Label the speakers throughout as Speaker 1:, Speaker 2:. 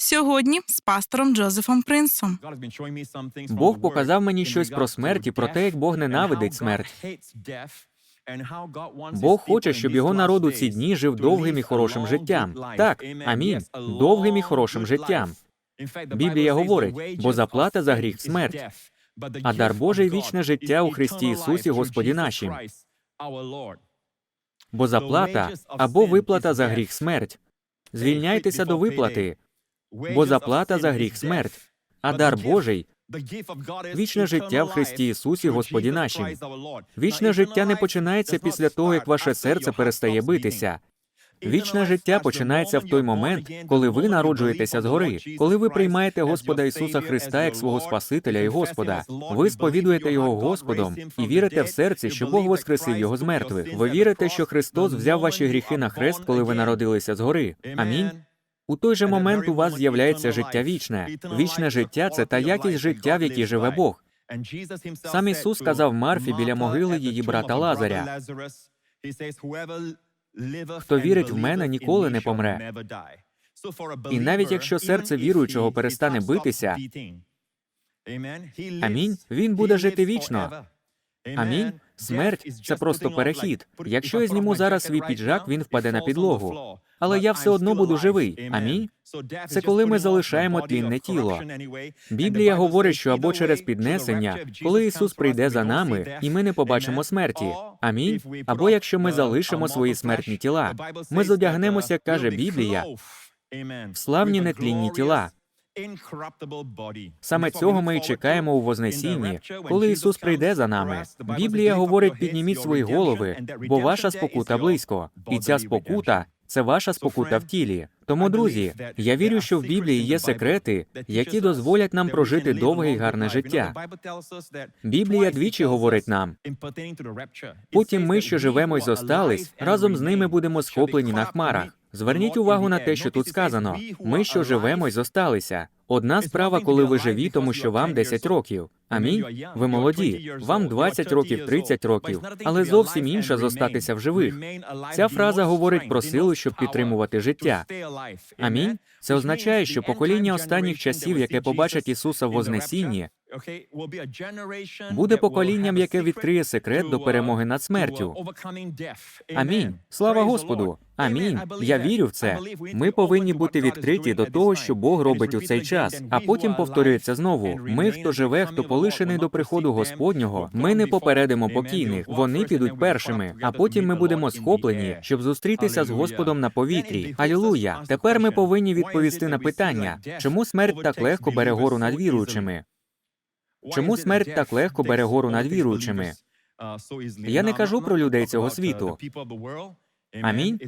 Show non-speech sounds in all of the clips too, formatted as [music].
Speaker 1: Сьогодні з пастором Джозефом Принсом.
Speaker 2: Бог показав мені щось про смерть і про те, як Бог ненавидить смерть. Бог хоче, щоб його народ у ці дні жив довгим і хорошим життям. Так, амінь, довгим і хорошим життям. Біблія говорить, бо заплата за гріх смерть, а дар Божий вічне життя у Христі Ісусі Господі нашим. Бо заплата або виплата за гріх смерть. Звільняйтеся до виплати, бо заплата за гріх смерть, а дар Божий
Speaker 3: вічне життя в Христі Ісусі Господі нашим.
Speaker 2: Вічне життя не починається після того, як ваше серце перестає битися. Вічне життя починається в той момент, коли ви народжуєтеся згори, коли ви приймаєте Господа Ісуса Христа як свого Спасителя і Господа. Ви сповідуєте Його Господом і вірите в серці, що Бог воскресив його з мертвих. Ви вірите, що Христос взяв ваші гріхи на хрест, коли ви народилися згори. Амінь. У той же момент у вас з'являється життя вічне. Вічне життя це та якість життя, в якій живе Бог.
Speaker 3: Сам Ісус сказав Марфі біля могили її брата Лазаря.
Speaker 2: Хто вірить в мене, ніколи не помре.
Speaker 3: І навіть якщо серце віруючого перестане битися,
Speaker 2: Амінь. Він буде жити вічно. Амінь. Смерть це просто перехід. Якщо я зніму зараз свій піджак, він впаде на підлогу. Але я все одно буду живий. Амінь.
Speaker 3: Це коли ми залишаємо тлінне тіло.
Speaker 2: Біблія говорить, що або через піднесення, коли Ісус прийде за нами, і ми не побачимо смерті. Амінь. Або якщо ми залишимо свої смертні тіла, ми зодягнемося, як каже Біблія, в славні нетлінні тіла. Саме цього ми і чекаємо у Вознесінні, коли Ісус прийде за нами. Біблія говорить: підніміть свої голови, бо ваша спокута близько, і ця спокута це ваша спокута в тілі. Тому, друзі, я вірю, що в Біблії є секрети, які дозволять нам прожити довге і гарне життя. Біблія двічі говорить нам. Потім ми, що живемо й зостались, разом з ними будемо схоплені на хмарах. Зверніть увагу на те, що тут сказано. Ми, що живемо й зосталися. Одна справа, коли ви живі, тому що вам 10 років. Амінь. Ви молоді, вам 20 років, 30 років, але зовсім інша зостатися в живих. Ця фраза говорить про силу, щоб підтримувати життя. Амінь. Це означає, що покоління останніх часів, яке побачить Ісуса в Вознесінні, буде поколінням, яке відкриє секрет до перемоги над смертю. Амінь. Слава Господу. Амінь. Я вірю в це. Ми повинні бути відкриті до того, що Бог робить у цей час, а потім повторюється знову. Ми, хто живе, хто полишений до приходу Господнього, ми не попередимо покійних. Вони підуть першими, а потім ми будемо схоплені, щоб зустрітися з Господом на повітрі. Алілуя! Тепер ми повинні відповісти на питання, чому смерть так легко бере гору над віруючими? Чому смерть так легко бере гору над віруючими?
Speaker 3: Я не кажу про людей цього світу.
Speaker 2: Амінь.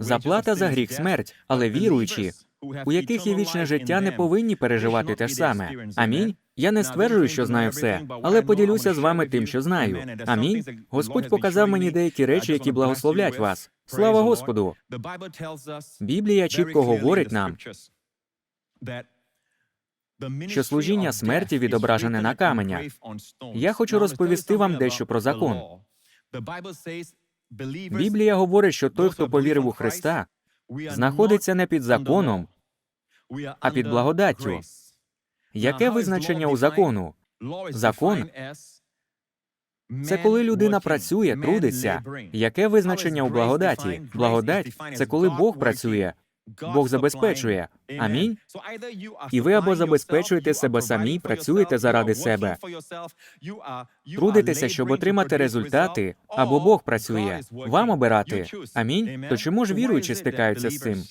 Speaker 2: Заплата за гріх смерть, але віруючі, у яких є вічне життя, не повинні переживати те ж саме. Амінь. Я не стверджую, що знаю все, але поділюся з вами тим, що знаю. Амінь. Господь показав мені деякі речі, які благословлять вас. Слава Господу! Біблія чітко говорить нам, що служіння смерті відображене на каменях. Я хочу розповісти вам дещо про закон. Біблія говорить, що той, хто повірив у Христа, знаходиться не під законом, а під благодаттю. Яке визначення у закону? Закон це коли людина працює, трудиться. Яке визначення у благодаті? Благодать це коли Бог працює, Бог забезпечує. Амінь. І ви або забезпечуєте себе самі, працюєте заради себе, трудитеся, щоб отримати результати, або Бог працює. Вам обирати. Амінь. То чому ж віруючі стикаються з цим?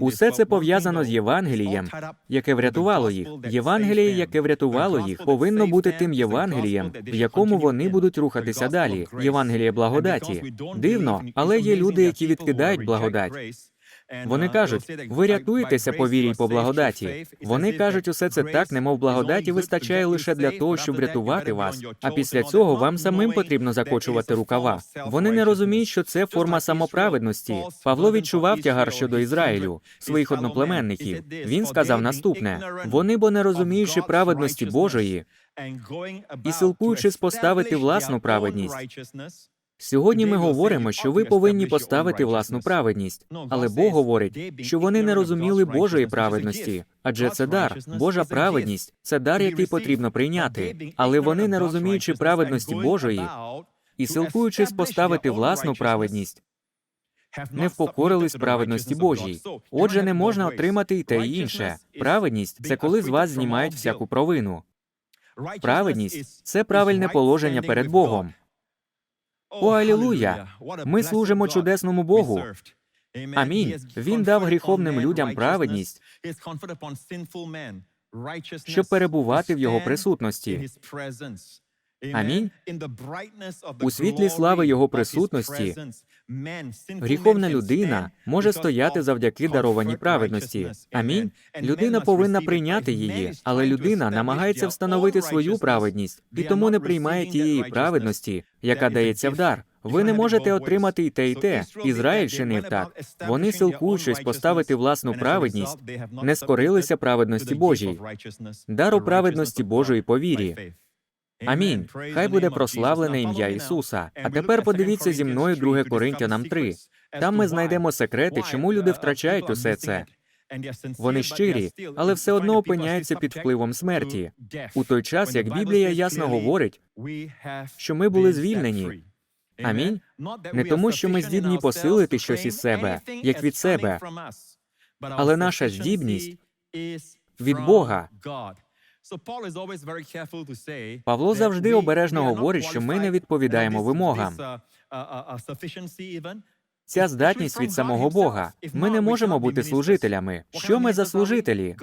Speaker 2: Усе це пов'язано з Євангелієм, яке врятувало їх. Євангеліє, яке врятувало їх, повинно бути тим Євангелієм, в якому вони будуть рухатися далі. Євангеліє благодаті. Дивно, але є люди, які відкидають благодать. Вони кажуть, ви рятуєтеся по вірі й по благодаті. Вони кажуть, усе це так, немов благодаті вистачає лише для того, щоб врятувати вас. А після цього вам самим потрібно закочувати рукава. Вони не розуміють, що це форма самоправедності. Павло відчував тягар щодо Ізраїлю, своїх одноплеменників. Він сказав наступне: вони, бо не розуміючи праведності Божої, і силкуючись поставити власну праведність, Сьогодні ми говоримо, що ви повинні поставити власну праведність, але Бог говорить, що вони не розуміли Божої праведності, адже це дар. Божа праведність це дар, який потрібно прийняти. Але вони, не розуміючи праведності Божої і силкуючись поставити власну праведність, не впокорились праведності Божій. Отже, не можна отримати і те і інше. Праведність це коли з вас знімають всяку провину. Праведність це правильне положення перед Богом. О, алілуя! Ми служимо чудесному Богу. Амінь. Він дав гріховним людям праведність, щоб перебувати в його присутності. Амінь. У світлі слави його присутності гріховна людина може стояти завдяки дарованій праведності. Амінь. Людина повинна прийняти її, але людина намагається встановити свою праведність і тому не приймає тієї праведності, яка дається в дар. Ви не можете отримати і те, і те. Ізраїль чинив так. Вони, силкуючись поставити власну праведність, не скорилися праведності Божій, дару праведності Божої по вірі. Амінь. Хай буде прославлене ім'я Ісуса. А тепер подивіться зі мною 2 Коринтянам 3. Там ми знайдемо секрети, чому люди втрачають усе це. Вони щирі, але все одно опиняються під впливом смерті. У той час, як Біблія ясно говорить, що ми були звільнені. Амінь. Не тому, що ми здібні посилити щось із себе, як від себе, але наша здібність від Бога. Павло завжди обережно говорить, що ми не відповідаємо вимогам. Ця здатність від самого Бога. Ми не можемо бути служителями. Що ми за служителі?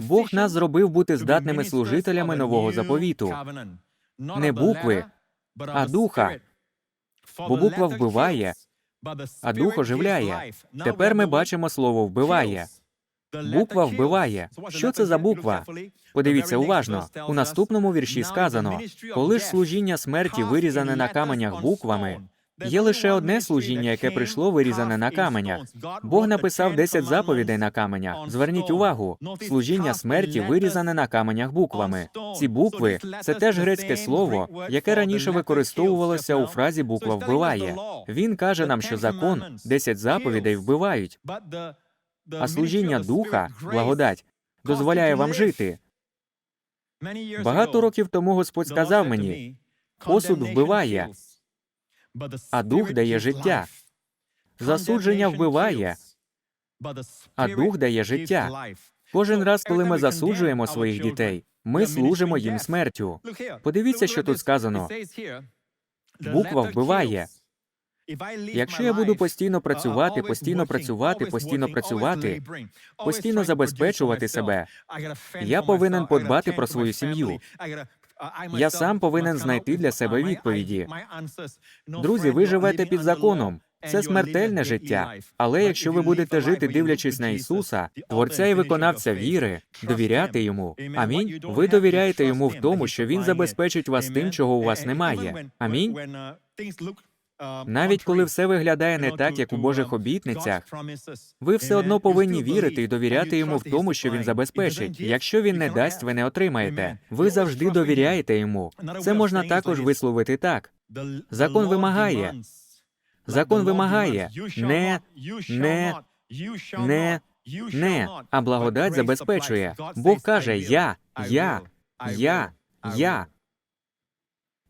Speaker 2: Бог нас зробив бути здатними служителями нового заповіту. Не букви, а духа. Бо буква вбиває, а дух оживляє. Тепер ми бачимо слово вбиває. Буква вбиває. Що це за буква? Подивіться уважно. У наступному вірші сказано: коли ж служіння смерті вирізане на каменях буквами, є лише одне служіння, яке прийшло вирізане на каменях. Бог написав 10 заповідей на каменях. Зверніть увагу, служіння смерті вирізане на каменях буквами. Ці букви це теж грецьке слово, яке раніше використовувалося у фразі буква вбиває. Він каже нам, що закон 10 заповідей вбивають. А служіння духа, благодать, дозволяє вам жити. Багато років тому Господь сказав мені: посуд вбиває, а дух дає життя. Засудження вбиває, а дух дає життя. Кожен раз, коли ми засуджуємо своїх дітей, ми служимо їм смертю. Подивіться, що тут сказано. Буква вбиває. Якщо я буду постійно працювати, постійно працювати, постійно працювати, постійно забезпечувати себе, я повинен подбати про свою сім'ю. Я сам повинен знайти для себе відповіді. Друзі, ви живете під законом. Це смертельне життя. Але якщо ви будете жити, дивлячись на Ісуса, Творця і виконавця віри, довіряти йому. Амінь. Ви довіряєте йому в тому, що він забезпечить вас тим, чого у вас немає. Амінь. Навіть коли все виглядає не так, як у Божих обітницях, ви все одно повинні вірити і довіряти йому в тому, що він забезпечить. Якщо він не дасть, ви не отримаєте. Ви завжди довіряєте йому. Це можна також висловити так. Закон вимагає. Закон вимагає не, не, не, не, а благодать забезпечує. Бог каже: Я, я, я, я.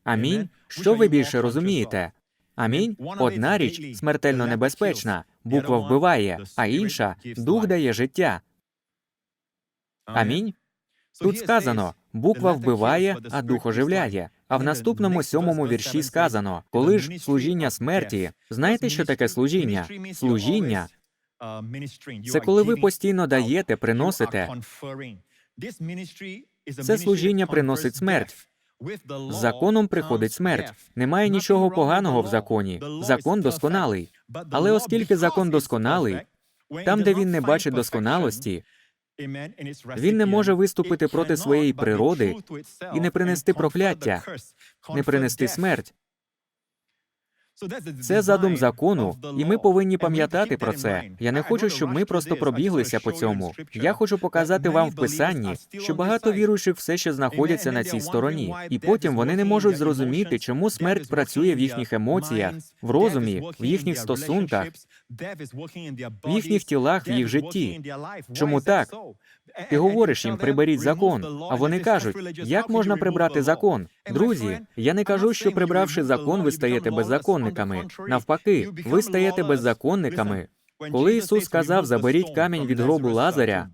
Speaker 2: Амінь. Що ви більше розумієте? Амінь. Одна річ смертельно небезпечна, буква вбиває, а інша дух дає життя. Амінь. Тут сказано: буква вбиває, а дух оживляє. А в наступному сьомому вірші сказано: коли ж служіння смерті, знаєте, що таке служіння? Служіння це коли ви постійно даєте, приносите. Це служіння приносить смерть. З законом приходить смерть. Немає нічого поганого в законі. Закон досконалий. Але оскільки закон досконалий, там, де він не бачить досконалості, він не може виступити проти своєї природи і не принести прокляття, не принести смерть. Це задум закону, і ми повинні пам'ятати про це. Я не хочу, щоб ми просто пробіглися по цьому. Я хочу показати вам в писанні, що багато віруючих все ще знаходяться на цій стороні, і потім вони не можуть зрозуміти, чому смерть працює в їхніх емоціях, в розумі, в їхніх стосунках,
Speaker 3: в їхніх тілах, в їх житті. Чому так?
Speaker 2: Ти говориш їм, приберіть закон, а вони кажуть, як можна прибрати закон? Друзі, я не кажу, що прибравши закон, ви стаєте беззаконниками. Навпаки, ви стаєте беззаконниками. Коли Ісус сказав, заберіть камінь від гробу Лазаря,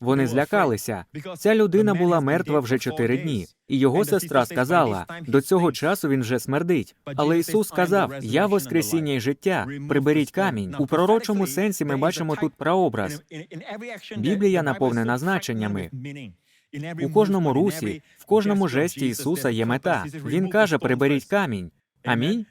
Speaker 2: вони злякалися. Ця людина була мертва вже чотири дні, і його сестра сказала: до цього часу він вже смердить. Але Ісус сказав: Я воскресіння і життя. Приберіть камінь. У пророчому сенсі ми бачимо тут прообраз.
Speaker 3: Біблія наповнена значеннями.
Speaker 2: У кожному русі, в кожному жесті Ісуса є мета. Він каже: приберіть камінь. Амінь.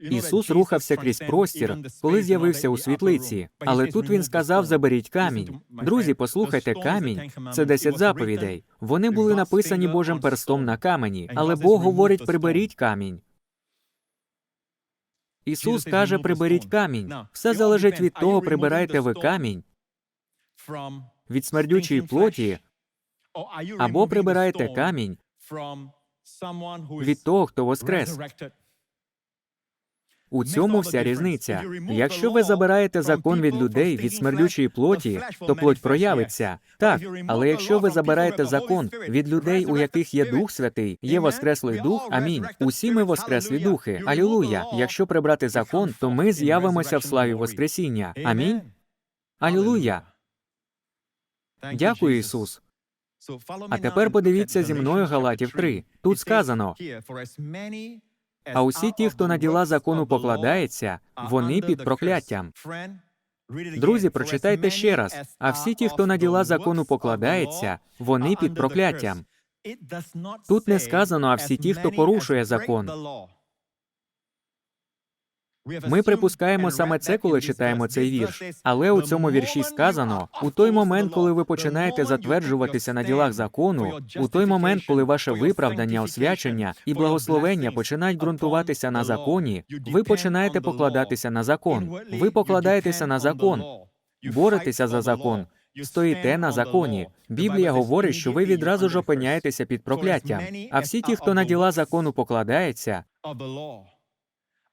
Speaker 2: Ісус рухався крізь простір, коли з'явився у світлиці. Але тут він сказав: заберіть камінь. Друзі, послухайте, камінь це 10 заповідей. Вони були написані Божим перстом на камені, але Бог говорить: приберіть камінь. Ісус каже: приберіть камінь. Все залежить від того, прибираєте ви камінь від смердючої плоті або прибираєте камінь від того, хто воскрес. У цьому вся різниця. Якщо ви забираєте закон від людей від смердючої плоті, то плоть проявиться. Так, але якщо ви забираєте закон від людей, у яких є Дух Святий, є Воскреслий Дух, амінь. Усі ми воскреслі духи. Алілуя. Якщо прибрати закон, то ми з'явимося в славі Воскресіння. Амінь. Алілуя. Дякую, Ісус.
Speaker 3: А тепер подивіться зі мною Галатів 3. Тут сказано,
Speaker 2: А усі ті, хто на діла закону покладається, вони під прокляттям. Друзі, прочитайте ще раз. А всі ті, хто на діла закону покладається, вони під прокляттям.
Speaker 3: Тут не сказано, а всі ті, хто порушує закон.
Speaker 2: Ми припускаємо саме це, коли читаємо цей вірш. Але у цьому вірші сказано: у той момент, коли ви починаєте затверджуватися на ділах закону, у той момент, коли ваше виправдання, освячення і благословення починають ґрунтуватися на законі, ви починаєте покладатися на закон. Ви покладаєтеся на закон, боретеся за закон, стоїте на законі. Біблія говорить, що ви відразу ж опиняєтеся під прокляттям. А всі ті, хто на діла закону покладається,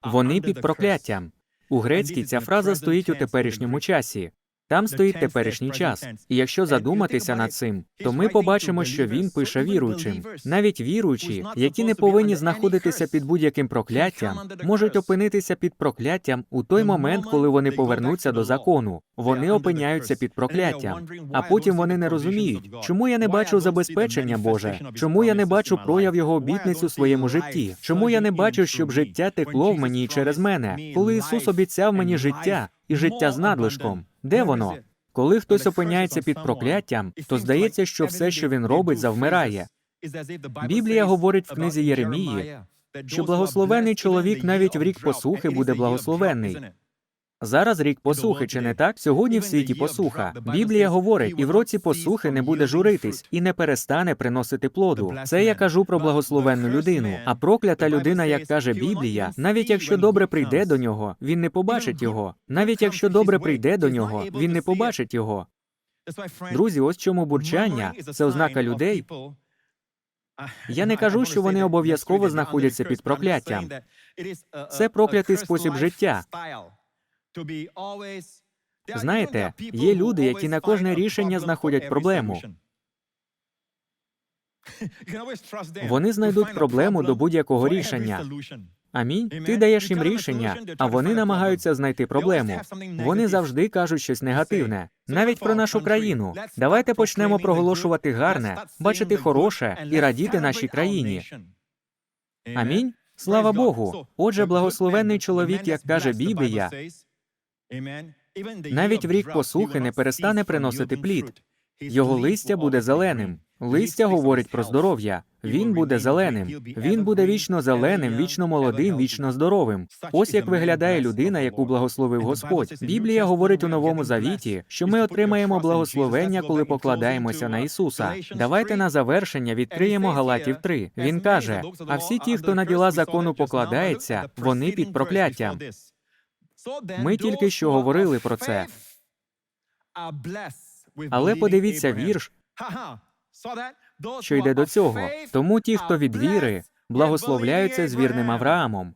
Speaker 2: вони під прокляттям. У грецькій ця фраза стоїть у теперішньому часі. Там стоїть теперішній час. І якщо задуматися над цим, то ми побачимо, що він пише віруючим. Навіть віруючі, які не повинні знаходитися під будь-яким прокляттям, можуть опинитися під прокляттям у той момент, коли вони повернуться до закону. Вони опиняються під прокляттям. А потім вони не розуміють, чому я не бачу забезпечення Боже, чому я не бачу прояв його обітниць у своєму житті, чому я не бачу, щоб життя текло в мені і через мене, коли Ісус обіцяв мені життя і життя з надлишком. Де воно? Коли хтось опиняється під прокляттям, то здається, що все, що він робить, завмирає. Біблія говорить в книзі Єремії, що благословений чоловік навіть в рік посухи буде благословений. Зараз рік посухи, чи не так? Сьогодні в світі посуха. Біблія говорить, і в році посухи не буде журитись і не перестане приносити плоду. Це я кажу про благословенну людину. А проклята людина, як каже Біблія, навіть якщо добре прийде до нього, він не побачить його. Навіть якщо добре прийде до нього, він не побачить його. Друзі, ось чому бурчання це ознака людей. Я не кажу, що вони обов'язково знаходяться під прокляттям. Це проклятий спосіб життя. Знаєте, є люди, які на кожне рішення знаходять проблему. [laughs] Вони знайдуть проблему до будь-якого рішення. Амінь. Ти даєш їм рішення, а вони намагаються знайти проблему. Вони завжди кажуть щось негативне, навіть про нашу країну. Давайте почнемо проголошувати гарне, бачити хороше і радіти нашій країні. Амінь. Слава Богу. Отже, благословенний чоловік, як каже Біблія, навіть в рік посухи не перестане приносити плід. Його листя буде зеленим. Листя говорить про здоров'я. Він буде зеленим. Він буде вічно зеленим, вічно молодим, вічно здоровим. Ось як виглядає людина, яку благословив Господь. Біблія говорить у новому завіті, що ми отримаємо благословення, коли покладаємося на Ісуса. Давайте на завершення відкриємо Галатів 3. Він каже: а всі ті, хто на діла закону покладається, вони під прокляттям. Ми тільки що говорили про це. Але подивіться вірш, що йде до цього. Тому ті, хто від віри, благословляються з вірним Авраамом.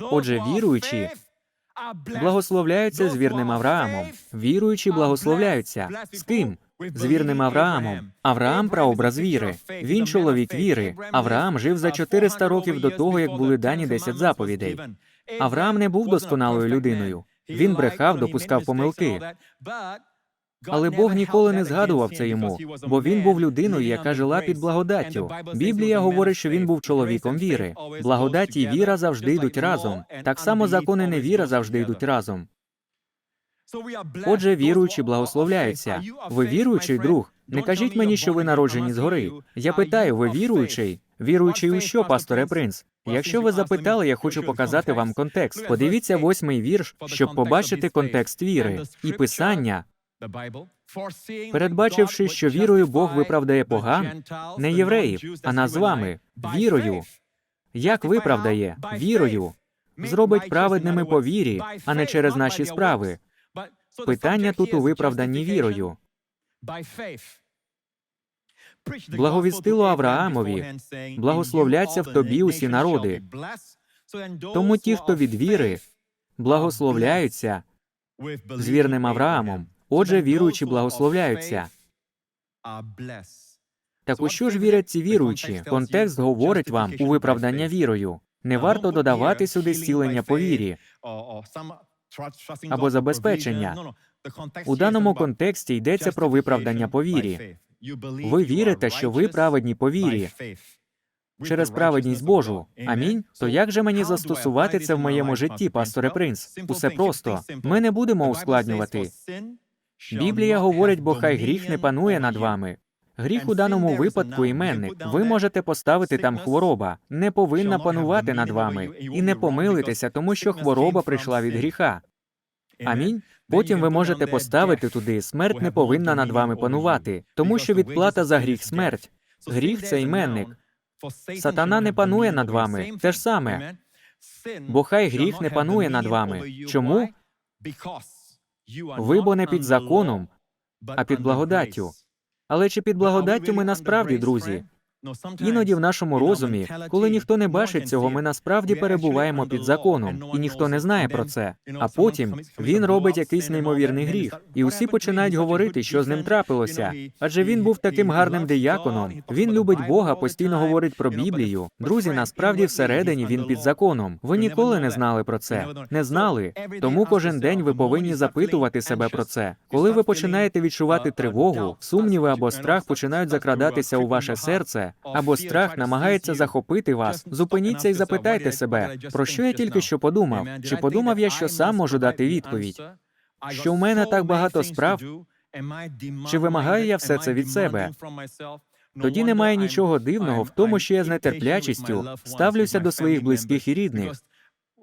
Speaker 2: Отже, віруючі благословляються з вірним Авраамом. Віруючі благословляються. З ким? З вірним Авраамом. Авраам прообраз віри. Він чоловік віри. Авраам жив за 400 років до того, як були дані 10 заповідей. Авраам не був досконалою людиною. Він брехав, допускав помилки. Але Бог ніколи не згадував це йому, бо він був людиною, яка жила під благодаттю. Біблія говорить, що він був чоловіком віри. Благодать і віра завжди йдуть разом. Так само закон і невіра завжди йдуть разом. Отже, віруючі благословляються. Ви віруючий друг. Не кажіть мені, що ви народжені згори. Я питаю, ви віруючий? Віруючий у що, пасторе принц? Якщо ви запитали, я хочу показати вам контекст. Подивіться восьмий вірш, щоб побачити контекст віри і писання.
Speaker 3: передбачивши, що вірою Бог виправдає поган,
Speaker 2: не євреїв, а нас з вами вірою. Як виправдає? Вірою. Зробить праведними по вірі, а не через наші справи. Питання тут у виправданні вірою.
Speaker 3: Благовістило Авраамові,
Speaker 2: благословляться в тобі усі народи. Тому ті, хто від віри, благословляються з вірним Авраамом. Отже, віруючі благословляються. Так у що ж вірять ці віруючі? Контекст говорить вам у виправдання вірою. Не варто додавати сюди зцілення по вірі або забезпечення. У даному контексті йдеться про виправдання по вірі. Ви вірите, що ви праведні по вірі через праведність Божу. Амінь. То як же мені застосувати це в моєму житті, пасторе принц? Усе просто. Ми не будемо ускладнювати. Біблія говорить, бо хай гріх не панує над вами. Гріх у даному випадку іменник. Ви можете поставити там хвороба, не повинна панувати над вами, і не помилитися, тому що хвороба прийшла від гріха. Амінь. Потім ви можете поставити туди смерть не повинна над вами панувати, тому що відплата за гріх смерть. Гріх це іменник. Сатана не панує над вами. Те ж саме. Бо хай гріх не панує над вами. Чому? Ви бо не під законом, а під благодаттю. Але чи під благодаттю ми насправді, друзі? Іноді в нашому розумі, коли ніхто не бачить цього, ми насправді перебуваємо під законом, і ніхто не знає про це. А потім він робить якийсь неймовірний гріх, і усі починають говорити, що з ним трапилося. Адже він був таким гарним дияконом. Він любить Бога, постійно говорить про Біблію. Друзі, насправді всередині він під законом. Ви ніколи не знали про це, не знали. Тому кожен день ви повинні запитувати себе про це. Коли ви починаєте відчувати тривогу, сумніви або страх починають закрадатися у ваше серце або страх намагається захопити вас, зупиніться і запитайте себе, про що я тільки що подумав? Чи подумав я, що сам можу дати відповідь? Що в мене так багато справ? Чи вимагаю я все це від себе? Тоді немає нічого дивного в тому, що я з нетерплячістю ставлюся до своїх близьких і рідних.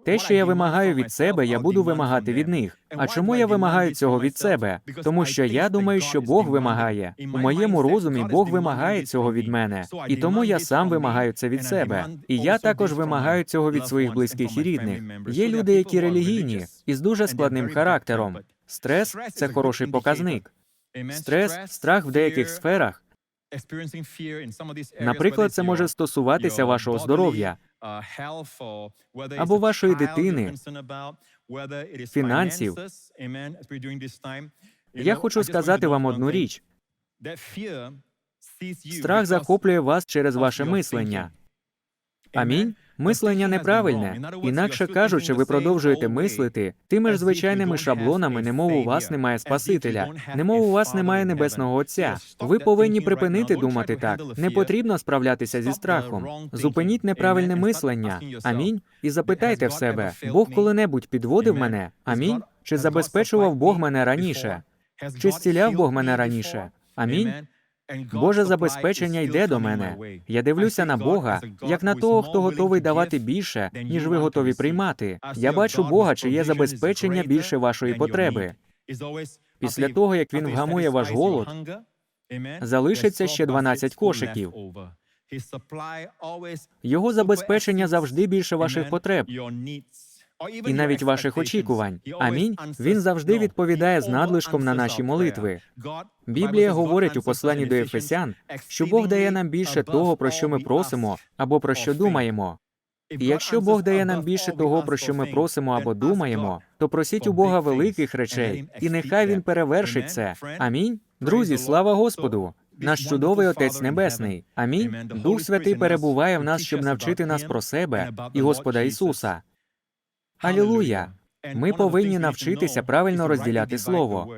Speaker 2: Те, що я вимагаю від себе, я буду вимагати від них. А чому я вимагаю цього від себе? Тому що я думаю, що Бог вимагає. У моєму розумі Бог вимагає цього від мене, і тому я сам вимагаю це від себе. І я також вимагаю цього від своїх близьких і рідних. Є люди, які релігійні і з дуже складним характером. Стрес це хороший показник. Стрес, страх в деяких сферах. Наприклад, це може стосуватися вашого здоров'я
Speaker 3: або вашої дитини,
Speaker 2: фінансів. Я хочу сказати вам одну річ: страх захоплює вас через ваше мислення. Амінь. Мислення неправильне. Інакше кажучи, ви продовжуєте мислити тими ж звичайними шаблонами, немов у вас немає Спасителя, немов у вас немає небесного Отця. Ви повинні припинити думати так. Не потрібно справлятися зі страхом. Зупиніть неправильне мислення. Амінь. І запитайте в себе, Бог коли-небудь підводив мене? Амінь. Чи забезпечував Бог мене раніше? Чи зціляв Бог мене раніше? Амінь. Боже забезпечення йде до мене. Я дивлюся на Бога як на того, хто готовий давати більше, ніж ви готові приймати. Я бачу Бога, чи є забезпечення більше вашої потреби.
Speaker 3: Після того, як він вгамує ваш голод,
Speaker 2: залишиться ще 12 кошиків. Його забезпечення завжди більше ваших потреб і навіть ваших очікувань. Амінь. Він завжди відповідає з надлишком на наші молитви. Біблія говорить у посланні до Ефесян, що Бог дає нам більше того, про що ми просимо, або про що думаємо. І якщо Бог дає нам більше того, про що ми просимо або думаємо, то просіть у Бога великих речей, і нехай Він перевершить це. Амінь. Друзі, слава Господу! Наш чудовий Отець Небесний. Амінь. Дух Святий перебуває в нас, щоб навчити нас про себе і Господа Ісуса. Алілуя! Ми повинні навчитися правильно розділяти слово.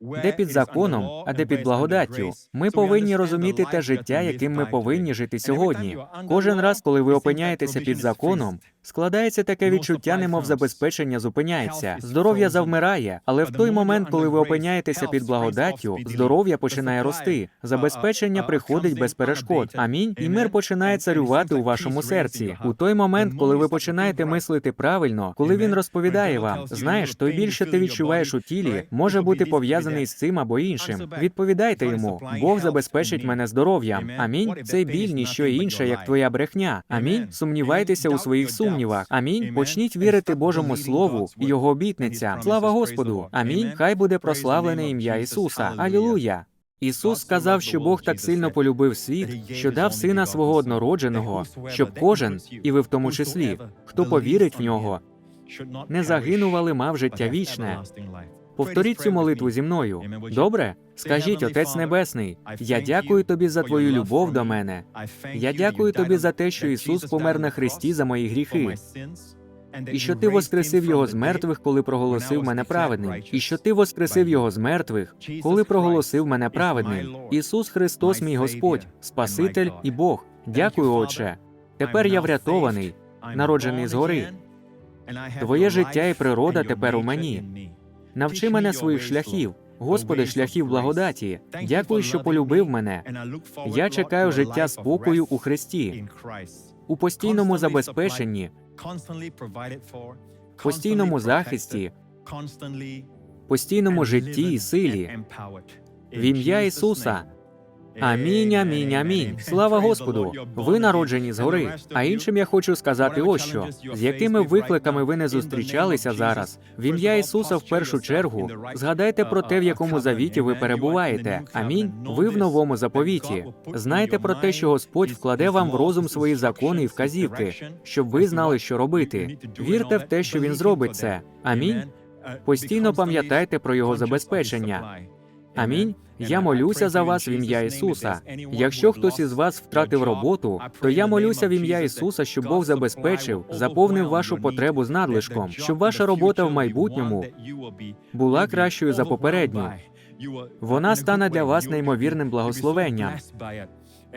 Speaker 2: Де під законом, а де під благодаттю. Ми повинні розуміти те життя, яким ми повинні жити сьогодні. Кожен раз, коли ви опиняєтеся під законом, складається таке відчуття, немов забезпечення зупиняється. Здоров'я завмирає, але в той момент, коли ви опиняєтеся під благодаттю, здоров'я починає рости. Забезпечення приходить без перешкод. Амінь. І мир починає царювати у вашому серці. У той момент, коли ви починаєте мислити правильно, коли він розповідає вам, знаєш, той біль, що ти відчуваєш у тілі, може бути пов'язаний з цим або іншим. Відповідайте йому, Бог забезпечить мене здоров'ям. Амінь. Цей біль ніщо інше, як твоя брехня. Амінь. Сумнівайтеся у своїх сумнівах. Амінь. Почніть вірити Божому Слову і Його обітницям. Слава Господу. Амінь. Хай буде прославлене ім'я Ісуса. Алілуя. Ісус сказав, що Бог так сильно полюбив світ, що дав сина свого однородженого, щоб кожен, і ви в тому числі, хто повірить в нього, не загинув, але мав життя вічне. Повторіть цю молитву зі мною. Добре? Скажіть, Отець Небесний, я дякую тобі за твою любов до мене. Я дякую тобі за те, що Ісус помер на хресті за мої гріхи, і що ти воскресив його з мертвих, коли проголосив мене праведним, і що ти воскресив його з мертвих, коли проголосив мене праведним. Ісус Христос, мій Господь, Спаситель і Бог. Дякую, Отче. Тепер я врятований, народжений згори. Твоє життя і природа тепер у мені. Навчи мене своїх шляхів, Господи, шляхів благодаті. Дякую, що полюбив мене. Я чекаю життя спокою у Христі, у постійному забезпеченні, постійному захисті, постійному житті і силі. В ім'я Ісуса. Амінь, амінь, амінь. Слава Господу! Ви народжені згори. А іншим я хочу сказати ось що з якими викликами ви не зустрічалися зараз. В ім'я Ісуса, в першу чергу, згадайте про те, в якому завіті ви перебуваєте. Амінь. Ви в новому заповіті. Знайте про те, що Господь вкладе вам в розум свої закони і вказівки, щоб ви знали, що робити. Вірте в те, що він зробить це. Амінь. Постійно пам'ятайте про його забезпечення. Амінь. Я молюся за вас в ім'я Ісуса. Якщо хтось із вас втратив роботу, то я молюся в ім'я Ісуса, щоб Бог забезпечив, заповнив вашу потребу з надлишком, щоб ваша робота в майбутньому була кращою за попередню. Вона стане для вас неймовірним благословенням.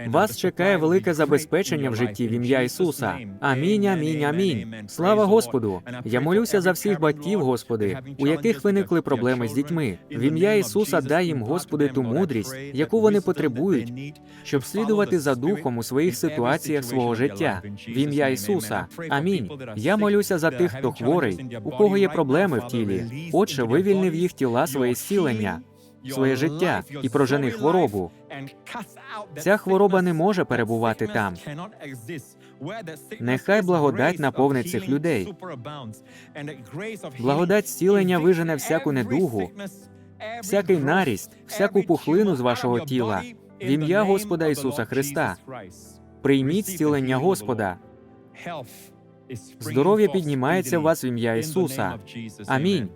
Speaker 2: Вас чекає велике забезпечення в житті в ім'я Ісуса. Амінь, амінь, амінь. Слава Господу! Я молюся за всіх батьків, Господи, у яких виникли проблеми з дітьми. В ім'я Ісуса дай їм, Господи, ту мудрість, яку вони потребують, щоб слідувати за духом у своїх ситуаціях свого життя. В ім'я Ісуса. Амінь. Я молюся за тих, хто хворий, у кого є проблеми в тілі. Отче, вивільнив їх тіла своє зцілення. Своє життя і прожени хворобу. Ця хвороба не може перебувати там. Нехай благодать наповнить цих людей. Благодать зцілення вижене всяку недугу, всякий нарість, всяку пухлину з вашого тіла. В ім'я Господа Ісуса Христа. Прийміть зцілення Господа. Здоров'я піднімається в вас в ім'я Ісуса. Амінь.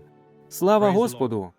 Speaker 2: Слава Господу!